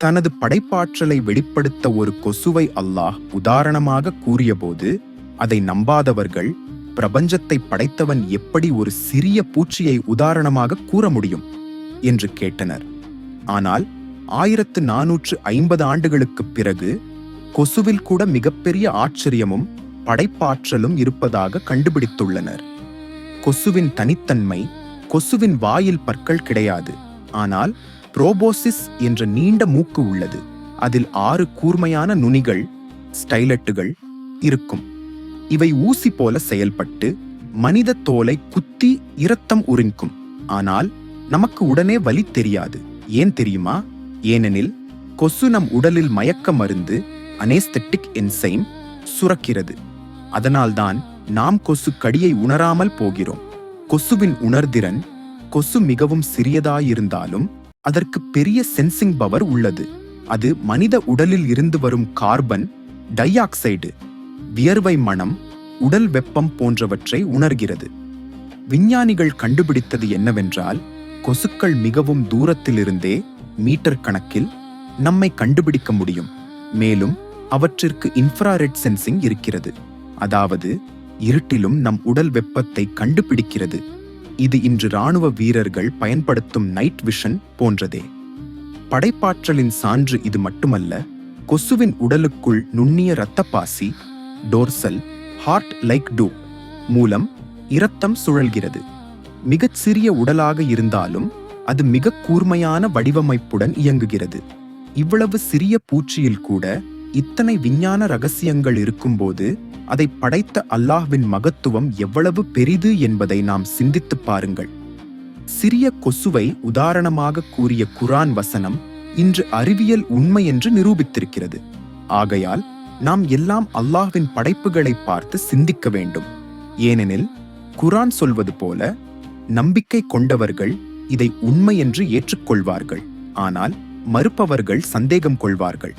தனது படைப்பாற்றலை வெளிப்படுத்த ஒரு கொசுவை அல்லாஹ் உதாரணமாக கூறியபோது அதை நம்பாதவர்கள் பிரபஞ்சத்தை படைத்தவன் எப்படி ஒரு சிறிய பூச்சியை உதாரணமாக கூற முடியும்? என்று கேட்டனர். ஆனால் ஆயிரத்து நானூற்று ஐம்பது ஆண்டுகளுக்குப் பிறகு கொசுவில் கூட மிகப்பெரிய ஆச்சரியமும் படைப்பாற்றலும் இருப்பதாக கண்டுபிடித்துள்ளனர். கொசுவின் தனித்தன்மை கொசுவின் வாயில் பற்கள் கிடையாது. ஆனால் புரோபோசிஸ் என்ற நீண்ட மூக்கு உள்ளது. அதில் ஆறு கூர்மையான நுனிகள் ஸ்டைலட்டுகள் இருக்கும். இவை ஊசி போல செயல்பட்டு மனித தோலை குத்தி இரத்தம் உறிஞ்சும். ஆனால் நமக்கு உடனே வலி தெரியாது. ஏன் தெரியுமா? ஏனெனில் கொசு நம் உடலில் மயக்க மருந்து அனேஸ்தட்டிக் என்சைம் சுரக்கிறது. அதனால்தான் நாம் கொசு கடியை உணராமல் போகிறோம். கொசுவின் உணர்திறன் கொசு மிகவும் சிறியதாயிருந்தாலும் அதற்கு பெரிய சென்சிங் பவர் உள்ளது. அது மனித உடலில் இருந்து வரும் கார்பன் டை ஆக்சைடு வியர்வை மனம் உடல் வெப்பம் போன்றவற்றை உணர்கிறது. விஞ்ஞானிகள் கண்டுபிடித்தது என்னவென்றால் கொசுக்கள் மிகவும் தூரத்திலிருந்தே மீட்டர் கணக்கில் நம்மை கண்டுபிடிக்க முடியும். மேலும் அவற்றிற்கு இன்ஃப்ராரெட் சென்சிங் இருக்கிறது. அதாவது இருட்டிலும் நம் உடல் வெப்பத்தை கண்டுபிடிக்கிறது. இது இன்று ராணுவ வீரர்கள் பயன்படுத்தும் நைட் விஷன் போன்றதே. படைப்பாற்றலின் சான்று இது மட்டுமல்ல கொசுவின் உடலுக்குள் நுண்ணிய இரத்தப்பாசி டோர்சல் ஹார்ட் லைக் டூ மூலம் இரத்தம் சுழல்கிறது. மிகச் சிறிய உடலாக இருந்தாலும் அது மிக கூர்மையான வடிவமைப்புடன் இயங்குகிறது. இவ்வளவு சிறிய பூச்சியில் கூட இத்தனை விஞ்ஞான ரகசியங்கள் இருக்கும்போது அதை படைத்த அல்லாஹ்வின் மகத்துவம் எவ்வளவு பெரிது என்பதை நாம் சிந்தித்துப் பாருங்கள். சிறிய கொசுவை உதாரணமாக கூறிய குரான் வசனம் இன்று அறிவியல் உண்மை என்று நிரூபித்திருக்கிறது. ஆகையால் நாம் எல்லாம் அல்லாஹ்வின் படைப்புகளை பார்த்து சிந்திக்க வேண்டும். ஏனெனில் குரான் சொல்வது போல நம்பிக்கை கொண்டவர்கள் இதை உண்மை என்று ஏற்றுக்கொள்வார்கள். ஆனால் மறுப்பவர்கள் சந்தேகம் கொள்வார்கள்.